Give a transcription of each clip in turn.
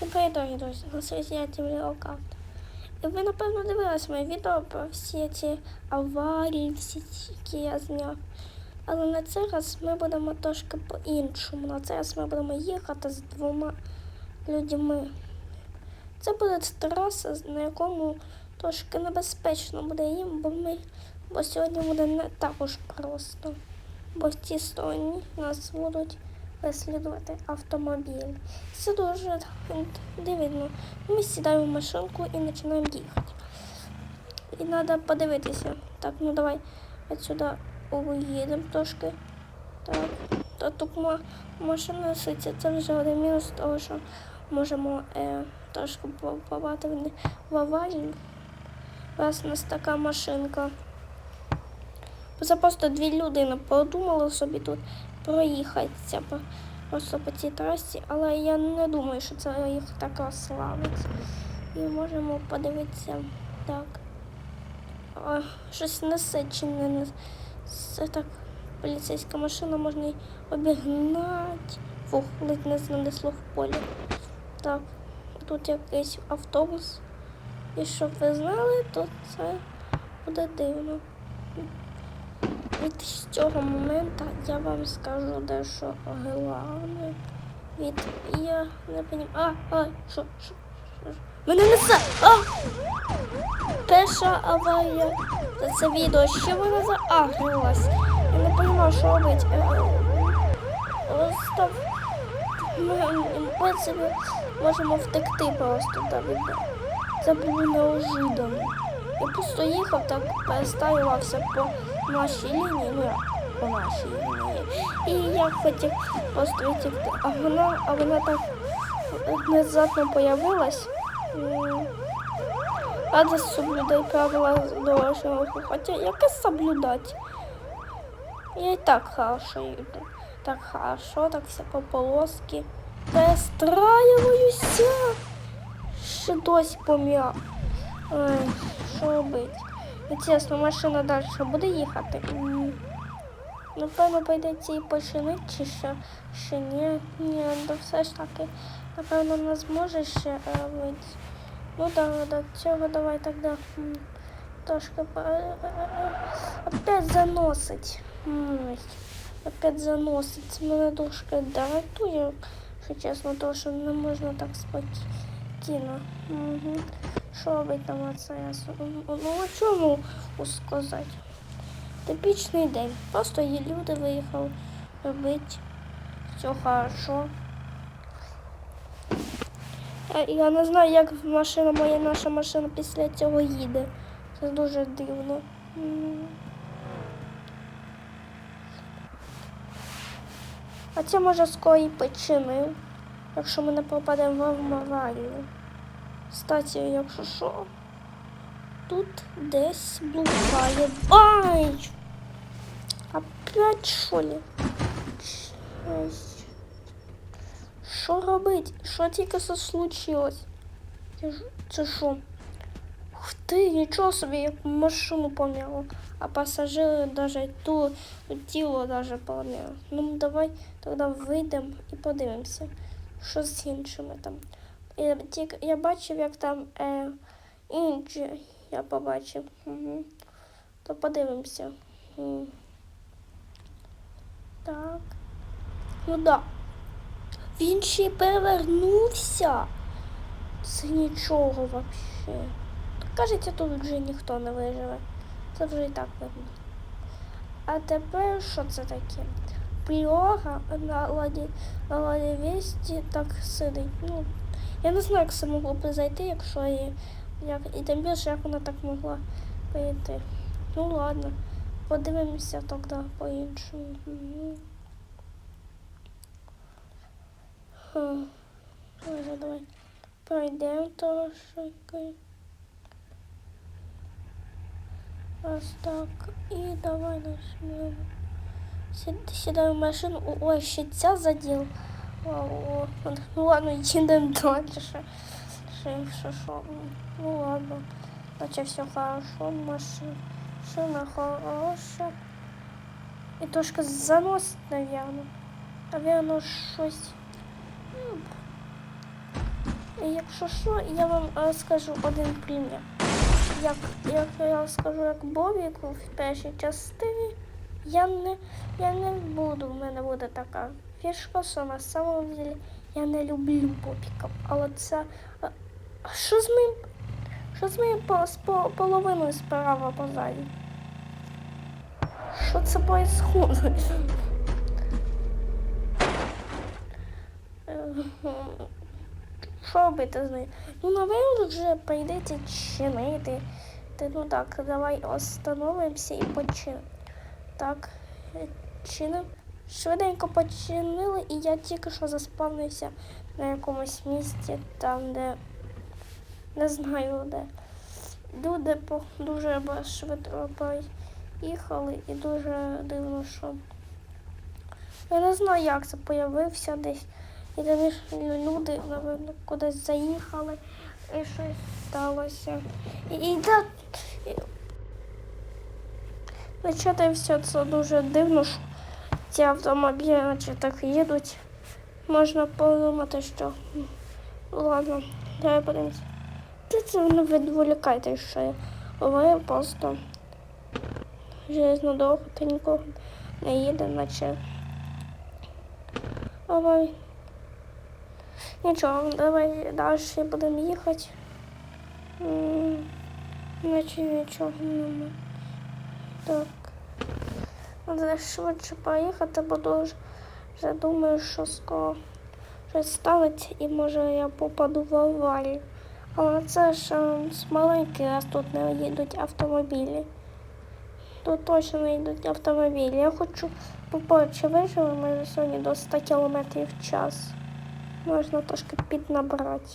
Всім привіт, дорогі друзі, на святі я Тімлі Окавт. І ви, напевно, дивились моє відео про всі ці аварії, всі ці, які я зняв. Але на цей раз ми будемо трошки по-іншому. На цей раз ми будемо їхати з двома людьми. Це буде траса, на якому трошки небезпечно буде їм, бо ми бо сьогодні буде не так уж просто. Бо в тій стороні нас будуть переслідувати автомобіль. Це дуже дивно. Ми сідаємо в машинку і починаємо їхати. І треба подивитися. Так, ну давай отсюда уїдемо трошки. Так. Та тут машина ситься. Це вже один мінус того, що можемо е, трошки по- попати в. Раз у нас така машинка. Це просто дві людини подумали собі тут проїхатися просто по цій трасі, але я не думаю, що це їх так розслабить. І можемо подивитися так. А, щось несе чи не несе. Так поліцейська машина, можна й обігнати. Фух, ледь не знесло в полі. Так, тут якийсь автобус. І щоб ви знали, то це буде дивно. Від цього моменту я вам скажу дещо головне. Від я не розумію. А, а, що, що, що? ж? Мене несе! А! Перша аварія це відео. Що вона заагрилась? Я не розумію, що робити. Е, Просто ми, в можемо втекти просто від Це було неожиданно. Я просто їхав, так переставився по лінії, ну по лінії. І я хотів просто відтікти. А вона, а вона так внезапно появилась. Треба соблюдати правила дорожнього руху. Хоча яке соблюдати? Я і так хорошо їду. Так хорошо, так все по полоски. Перестраююся. Ще досі пом'яв. Ой, що робити? Інтересно, машина далі буде їхати? Напевно, прийдеться і починити, чи ще, ще ні. Ні, то все ж таки, напевно, не зможе ще робити. Ну да, до цього давай тоді трошки е, е, е, опять заносить. Опять заносить. Мене трошки дратує, якщо чесно, тому що не можна так спокійно. Угу. Що робити там це? Ну а чому сказати? Типічний день. Просто є люди виїхали робити все хорошо. Я не знаю, як машина моя наша машина після цього їде. Це дуже дивно. А це може скоро і починив, якщо ми не попадемо в аварію. Кстати, якщо що, тут десь блукає. Ай! Опять що ли? Що робить? Що тільки це случилось? Це що? Ух ти, нічого собі, як машину помяло. А пасажири навіть ту тіло даже помяло. Ну давай тоді вийдемо і подивимося, що з іншими там. Я, тільки, я бачив, як там е, інші, я побачив. Угу. То подивимося. М. Так. Ну да. Він ще й перевернувся. Це нічого взагалі. Кажеться, тут вже ніхто не виживе. Це вже і так видно. А тепер що це таке? Пріора на ладі, на ладі весті так сидить. Ну, я не знаю, як це могло б зайти, якщо і, як, і тим більше, як вона так могла прийти. Ну ладно, подивимося тоді по-іншому. Мгм. Давай пройдемо трошки. Ось так. І давай нажмемо. Сід- Сідаю в машину. Ой, ще ця заділ. О, ну ладно, їдемо далі. Ще, що. Ну ладно. Наче все хорошо. Машина, машина хороша. І трошки заносить, наверное. Наверное, щось. Якщо що, я вам е, скажу один примір. Як, як я скажу, як Бобіку в першій частині, я не, я не буду, в мене буде така фішка, що на самом деле я не люблю Бобіка. Але це. А що з моїм. Що з моєю по, половиною справа позаді? Що це? Е, Що робити з нею? Ну, напевно, вже прийдеться чинити. Та, Ну так, давай остановимося і починимо. Так, е, чинимо. Швиденько починили, і я тільки що заспавнився на якомусь місці, там, де не знаю де. Люди дуже швидко поїхали і дуже дивно, що я не знаю, як це появився десь. І ж люди, напевно, кудись заїхали і щось сталося. І, і да, і... Начати все це дуже дивно, що ці автомобілі наче так їдуть. Можна подумати, що ладно, давай подивимось. Ти це не відволікайте ще. Ви просто железно довго та нікого не їде, наче. Давай. Нічого, давай далі будемо їхати. Наче нічого нема. Так. Треба швидше поїхати, бо дуже вже думаю, що скоро щось станеться і може я попаду в аварію. Але це ж маленький раз тут не їдуть автомобілі. Тут точно не йдуть автомобілі. Я хочу чи виживемо ми сьогодні до 100 км в час. Можна трошки піднабрати.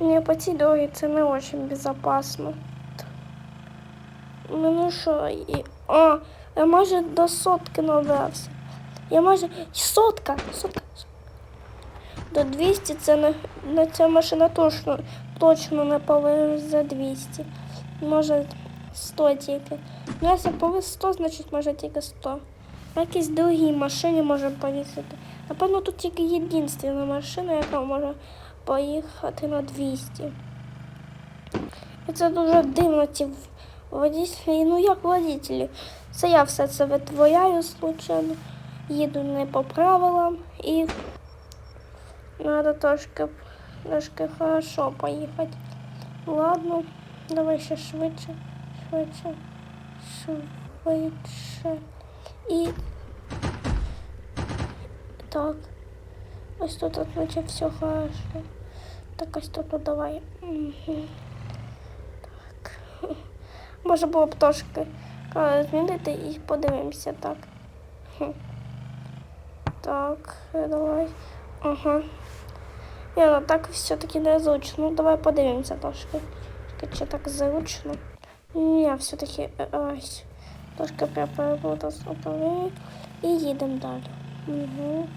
Ні, по цій дорозі це не дуже безпечно. Ну, ну що, і... А, я майже до сотки набрався. Я майже... Сотка! Сотка! До 200 це не... На ця машина точно, точно не повезе 200. Може 100 тільки. Ну, якщо повез 100, значить може тільки 100. На якійсь другій машині може поїхати. Напевно, тут тільки єдинственна машина, яка може поїхати на 200. І це дуже дивно, ці водителі. Ну як водителі? Це я все це витворяю случайно. Їду не по правилам і треба трошки, трошки хорошо поїхати. Ладно, давай ще швидше, швидше, швидше. І так. Ось тут наче все хорошо. Так ось тут от давай. Угу. Так. Може було б трошки змінити і подивимося так. Так, давай. Ага. Ні, ну так все-таки не зручно. Ну, давай подивимося трошки. Чи так зручно? Ні, все-таки е, ось. Трошки переплутав з управління. І їдемо далі. Угу.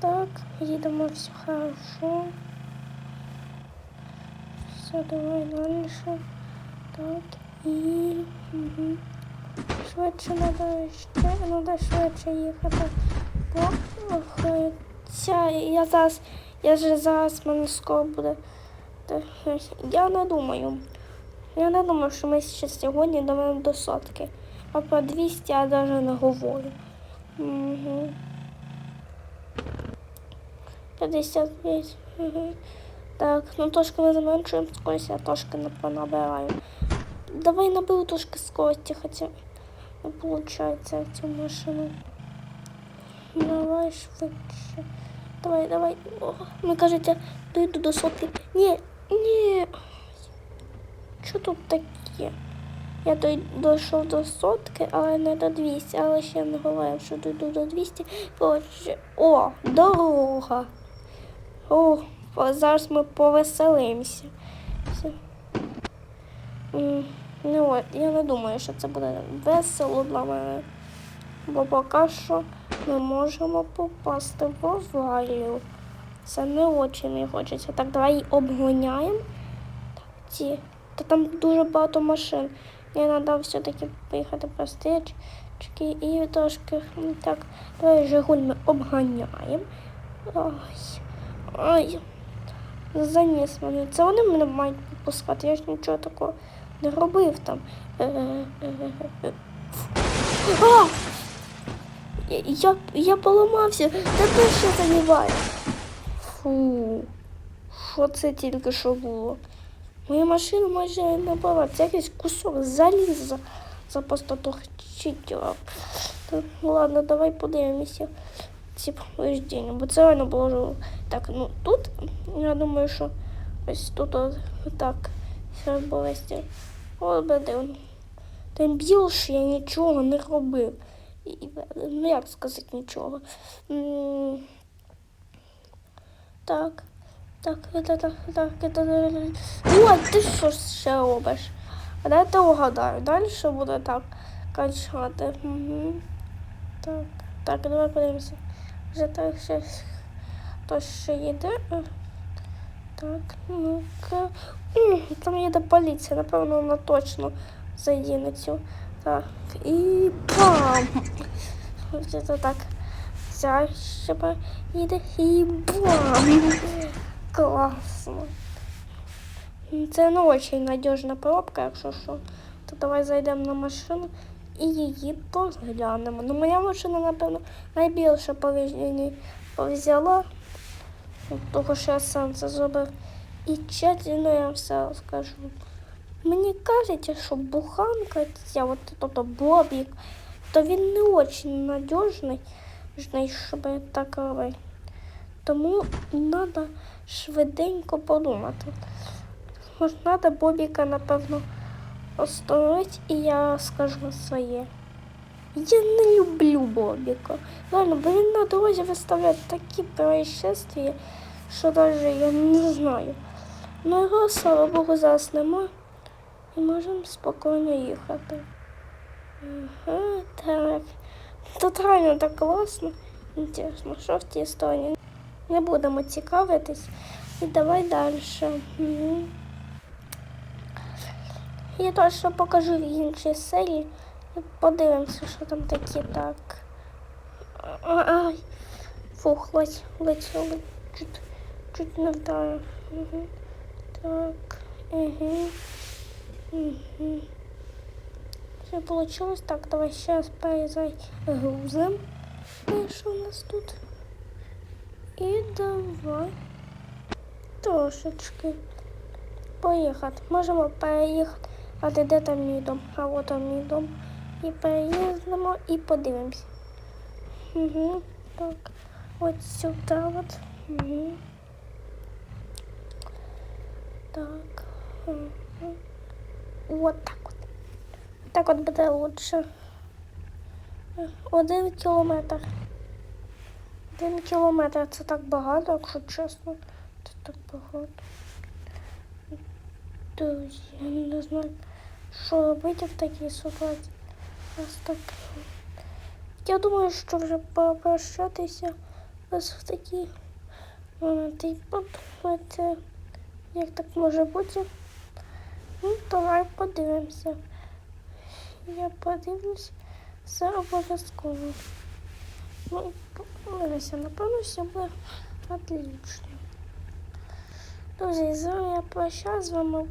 Так, їдемо, все хорошо. Все, давай дальше. Так, і швидше треба ще, треба швидше їхати. Бо хоча я зараз, я ж зараз мене скоро буде. Я не думаю. Я не думаю, що ми ще сьогодні доведемо до сотки. А про 200 я навіть не говорю. Угу. 55. Угу. Так, ну трошки ми зменшуємо скорість, я трошки не понабираю. Давай наберу трошки скорості, хоча не виходить цю машину. Давай швидше. Давай, давай. О, ми кажете, дойду до сотки. Ні, ні. Що тут таке? Я дой- дійшов до сотки, але не до 200, але ще не говорив, що дойду до 200. Коротше, О, дорога. О, зараз ми повеселимося. Ну я не думаю, що це буде весело для мене. Бо поки що ми можемо попасти в аварію. Це не дуже не хочеться. Так, давай її обгоняємо. Ці. Та там дуже багато машин. Я треба все-таки поїхати по стрічки і трошки так. Давай Жигуль ми обганяємо. Ой. Ай, заніс мене. Це вони мене мають попускати. Я ж нічого такого не робив там. Е, е, е. А! Я, я, поламався, тебе ще задіває. Фу, що це тільки що було? Моя машина майже не була. Це якийсь кусок заліза за. Так, ну ладно, давай подивимося ці повреждення. Бо це реально було. Так, ну тут, я думаю, що ось тут так, все болесті. Тим більше я нічого не робив. І, ну як сказати нічого. Так. Так, это так, так, это. Ой, ти що ще робиш? А дайте угадаю. Далі буде так качати. Угу. Так, так, давай подивимося. Вже так ще хтось ще їде. Так, ну-ка. Там їде поліція, напевно, вона точно зайде на цю. Так, і бам! Ось це так. Ця ще їде і бам! Класно. Це не дуже надіжна коробка, якщо що. То давай зайдемо на машину і її поглянемо. Ну, моя машина, напевно, найбільше повіждень взяла, тому що я сам це зробив. І чесно я все розкажу. Мені кажеться, що буханка, ця, от, тобто бобік, то він не дуже надіжний, щоб так робити. Тому треба швиденько подумати. Може, треба Бобіка, напевно, остановити, і я скажу своє. Я не люблю Бобіка. Реально, бо він на дорозі виставляє такі происшествия, що навіть я не знаю. Ну його, слава Богу, зараз нема. І можемо спокійно їхати. Ага, так. Тут реально так класно. Інтересно, що в тій стороні? Не будемо цікавитись. І давай далі. Угу. Я точно покажу в іншій серії. Подивимося, що там таке так. Ай. Фух, ледь, ледь, чуть, чуть не вдарив. Угу. Так. Угу. Угу. Все получилось. Так, давай сейчас перезагрузим. І що у нас тут? І давай трошечки поїхати. Можемо переїхати. А де там мій дом? А от там мій дом. І переїздимо і подивимось. Угу. Так. От сюди от. Угу. Так. Угу. От так от. Так от буде лучше. Один кілометр. Один кілометр це так багато, якщо чесно. Це так багато. Друзі, я не знаю, що робити в такій ситуації. Ось. Я думаю, що вже попрощатися ось в такій моменті. І подумати, як так може бути. Ну, давай подивимося. Я подивлюсь все обов'язково. Ну, подивимося, напевно, все буде отлично. Друзі, з вами я прощаюсь з вами.